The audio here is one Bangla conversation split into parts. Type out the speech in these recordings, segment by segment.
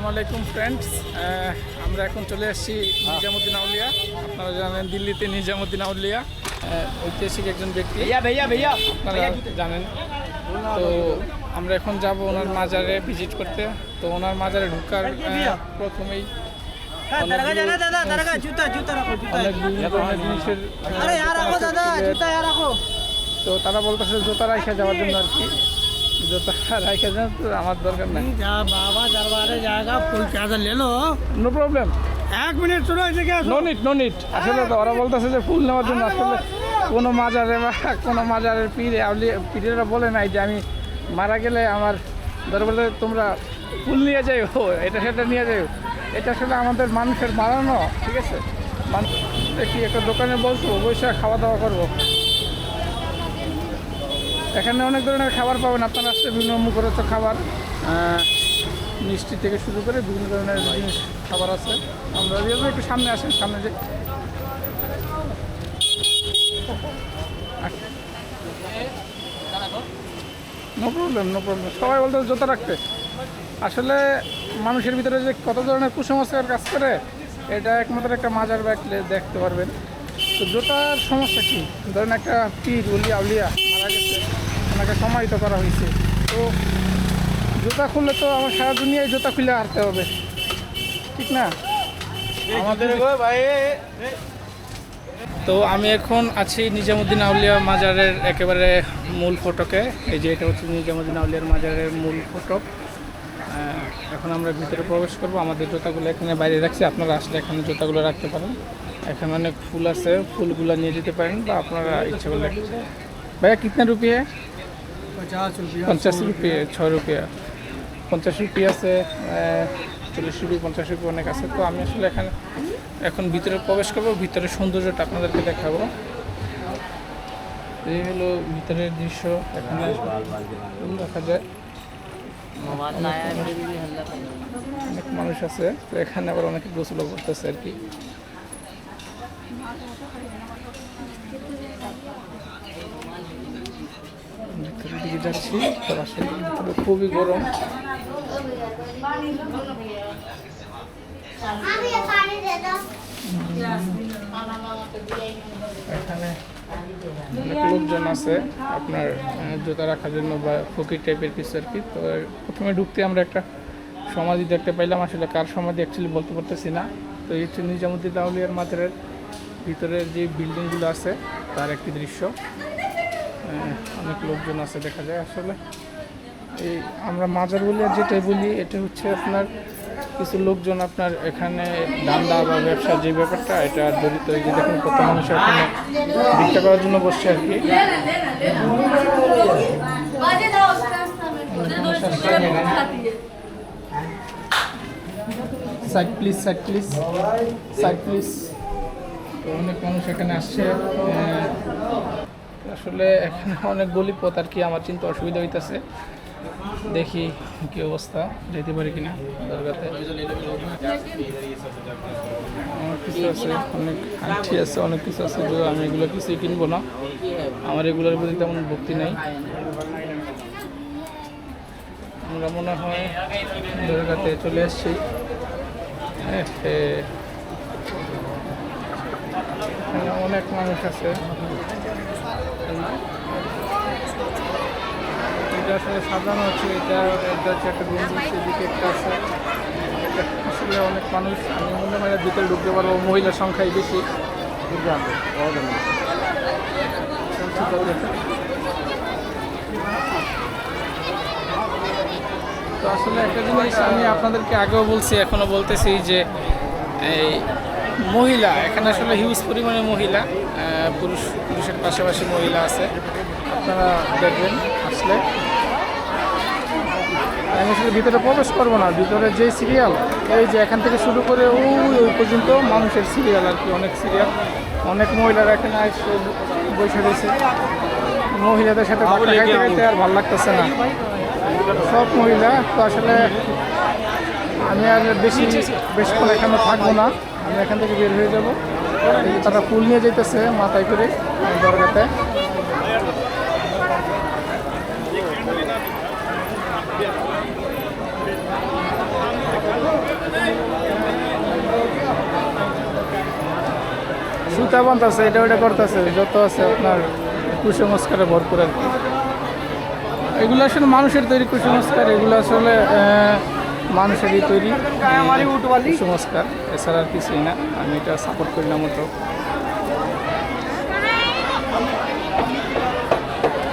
আসসালামু আলাইকুম ফ্রেন্ডস আমরা এখন চলে আসছি নিজামুদ্দিন আউলিয়া। আপনারা জানেন দিল্লিতে নিজামুদ্দিন আউলিয়া ঐতিহাসিক একজন ব্যক্তি। আপনারা জানেন। তো আমরা এখন যাব ওনার মাজারে ভিজিট করতে। তো ওনার মাজারে ঢুকার প্রথমেই তো তারা বলতেছে জুতা রাখা যাওয়ার জন্য আর কি। জুতা রাখা যাওয়ার তো আমার দরকার নাই जा बाबा दरबारे जाएगा फुल चादर ले लो নো प्रॉब्लम एक मिनट सुनो ऐसे क्या নো নিট নো নিট আসলে তো ওরা বলতেছে যে ফুল নেওয়ার জন্য আসলে কোনো মাজারে বা কোনো মাজারের পীরে আউলি পীরেরা বলে নাই যে আমি মারা গেলে আমার দরবারে তোমরা ফুল নিয়ে যাই ও এটা সেটা নিয়ে যাই এটা আসলে আমাদের মানুষের মারানো ঠিক আছে মান- দেখি একটা দোকানে বলছো বসে খাওয়া দাওয়া করবো এখানে অনেক ধরনের খাবার পাবেন আপনারা আসলে বিভিন্ন মুখরোচক খাবার মিষ্টি থেকে শুরু করে বিভিন্ন ধরনের জিনিস খাবার আছে। আমরা একটু সামনে আসেন সামনে যে নো প্রবলেম নো প্রবলেম সবাই বলতে জুতা রাখতে। আসলে মানুষের ভিতরে যে কত ধরনের কুসংস্কার কাজ করে এটা একমাত্র একটা মাজার ব্যাগলে দেখতে পারবেন। তো জুতার সমস্যা কি? ধরেন একটা পীর উলিয়া উলিয়া মারা গেছে। ওনাকে সমাহিত করা হয়েছে। তো জুতা খুললে তো আমার সারা দুনিয়ায় জুতা খুলে হারতে হবে। ঠিক না? আমাদের তো আমি এখন আছি নিজামুদ্দিন আউলিয়া মাজারের একেবারে মূল ফটকে। এই যে এটা হচ্ছে নিজামুদ্দিন আউলিয়ার মাজারের মূল ফটক। এখন আমরা ভিতরে প্রবেশ করব। আমাদের জুতাগুলো এখানে বাইরে রাখছি। আপনারা আসলে এখানে জুতাগুলো রাখতে পারেন। এখানে অনেক ফুল আছে। ফুলগুলো নিয়ে যেতে পারেন বা আপনারা ইচ্ছা করলে ভাইয়া কিতনা রুপিয়ে পঞ্চাশ রুপিয়া ছয় রুপিয়া। পঞ্চাশ রুপি আছে চল্লিশ রুপি পঞ্চাশ রুপি অনেক আছে। তো আমি আসলে এখানে এখন ভিতরে প্রবেশ করব ভিতরের সৌন্দর্যটা আপনাদেরকে দেখাবো। এই হলো ভিতরের দৃশ্য এখানে দেখা যায়। অনেক মানুষ আছে তো এখানে আবার অনেকে গোসলো করতেছে আর কি। দিকে যাচ্ছি ভিতরে খুবই গরম এখানে লোকজন আছে আপনার জুতা রাখার জন্য বা ফকির টাইপের কিছু আর কি। তো প্রথমে ঢুকতে আমরা একটা সমাধি দেখতে পাইলাম। আসলে কার সমাধি অ্যাকচুয়ালি বলতে পারতেছি না। তো এই হচ্ছে নিজামুদ্দিন আউলিয়ার মাত্রের ভিতরের যে বিল্ডিংগুলো আছে, তার একটি দৃশ্য। হ্যাঁ, অনেক লোকজন আছে দেখা যায় আসলে। এই আমরা মাজার বলি আর যেটা বলি, এটা হচ্ছে আপনার কিছু লোকজন আপনার এখানে দান্দা বা ব্যবসা যে ব্যাপারটা, এটা জড়িত এই যে দেখুন কত মানুষ এখানে ভিক্ষা করার জন্য বসছে আর কি। Side please side please side please. তো অনেক মানুষ এখানে আসছে। হ্যাঁ। আসলে এখানে অনেক গলিপথ আর কি আমার চিন্তা অসুবিধা হইতেছে। দেখি কি অবস্থা যেতে পারি কিনা দরগাতে। অনেক কিছু আছে অনেক আংটি আছে অনেক কিছু আছে যে আমি এগুলো কিছুই কিনবো না। আমার এগুলোর প্রতি তেমন ভক্তি নাই। আমরা মনে হয় দরগাতে চলে এসেছি হ্যাঁ, এখানে অনেক মানুষ আছে। এটা আসলে সাজানো হচ্ছে, এটা এটা হচ্ছে একটা রুম সেদিকে একটা আছে। আসলে অনেক মানুষ, আমি মনে হয় ভিতরে ঢুকতে পারব, মহিলার সংখ্যাই বেশি। তো আসলে একটা জিনিস আমি আপনাদেরকে আগেও বলছি, এখনও বলতেছি যে এই মহিলা এখানে আসলে হিউজ পরিমাণে মহিলা পুরুষ পুরুষের পাশাপাশি মহিলা আছে। আপনারা দেখবেন আসলে। আমি আসলে ভিতরে প্রবেশ করব না ভিতরে যে সিরিয়াল এই যে এখান থেকে শুরু করে ওই ওই পর্যন্ত মানুষের সিরিয়াল আর কি অনেক সিরিয়াল অনেক মহিলারা এখানে এসে বসে রয়েছে। মহিলাদের সাথে খাইতে খাইতে আর ভালো লাগতেছে না। সব মহিলা তো আসলে আমি আর বেশি বেশিক্ষণ এখানে থাকব না। আমি এখান থেকে বের হয়ে যাব। তারা ফুল নিয়ে যেতেছে মাথায় করে দরগাতে। সুতা বানতেছে এটা ওটা করতেছে, যত আছে আপনার কুসংস্কারে ভরপুর আর কি। এগুলো আসলে মানুষের তৈরি কুসংস্কার, এগুলো আসলে মানুষেরই তৈরি কুসংস্কার এছাড়া আর কিছুই না। আমি এটা সাপোর্ট করি না মতো।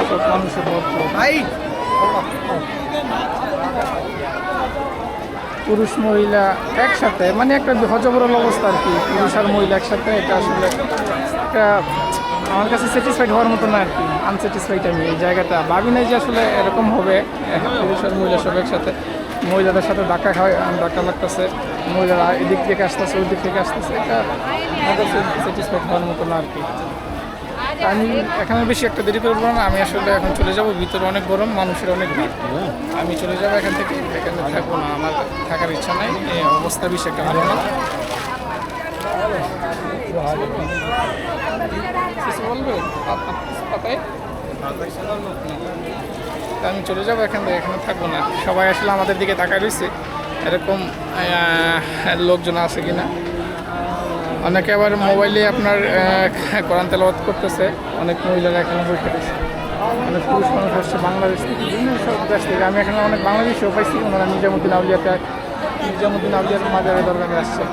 সব মানুষের পুরুষ মহিলা একসাথে মানে একটা হজবরল অবস্থা আর কি। পুরুষ আর মহিলা একসাথে এটা আসলে একটা আমার কাছে স্যাটিসফাইড হওয়ার মতো না আর কি। আনস্যাটিসফাইড আমি এই জায়গাটা। ভাবি নাই যে আসলে এরকম হবে। পুরুষ আর মহিলা সব একসাথে। মহিলাদের সাথে ধাক্কা খাওয়া ধাক্কা লাগতেছে। মহিলারা এদিক থেকে আসতেছে ওই দিক থেকে আসতেছে। এটা মতো না আর কি। আমি এখানে বেশি একটা দেরি করব না, আমি আসলে এখন চলে যাব, ভিতরে অনেক গরম, মানুষের অনেক ভিড়। আমি চলে যাব এখান থেকে, এখানে থাকব না, আমার থাকার ইচ্ছা নাই এই অবস্থা বেশি একটা ভালো না। বলবে? পাতায়? আমি চলে যাব এখান থেকে, এখানে থাকব না। সবাই আসলে আমাদের দিকে তাকায় রয়েছে। এরকম লোকজন আছে কি না অনেকে আবার মোবাইলে আপনার কোরআন তেলাওয়াত করতেছে। অনেক মহিলারা এখানে বসে রয়েছে। অনেক পুরুষ মানুষ আসছে বাংলাদেশ থেকে, বিভিন্ন সব দেশ থেকে। আমি এখানে অনেক বাংলাদেশও পাইছি। ওনারা নিজামুদ্দিন আউলিয়াতে নিজামুদ্দিন আউলিয়ার মাজারের দরকারে আসছে।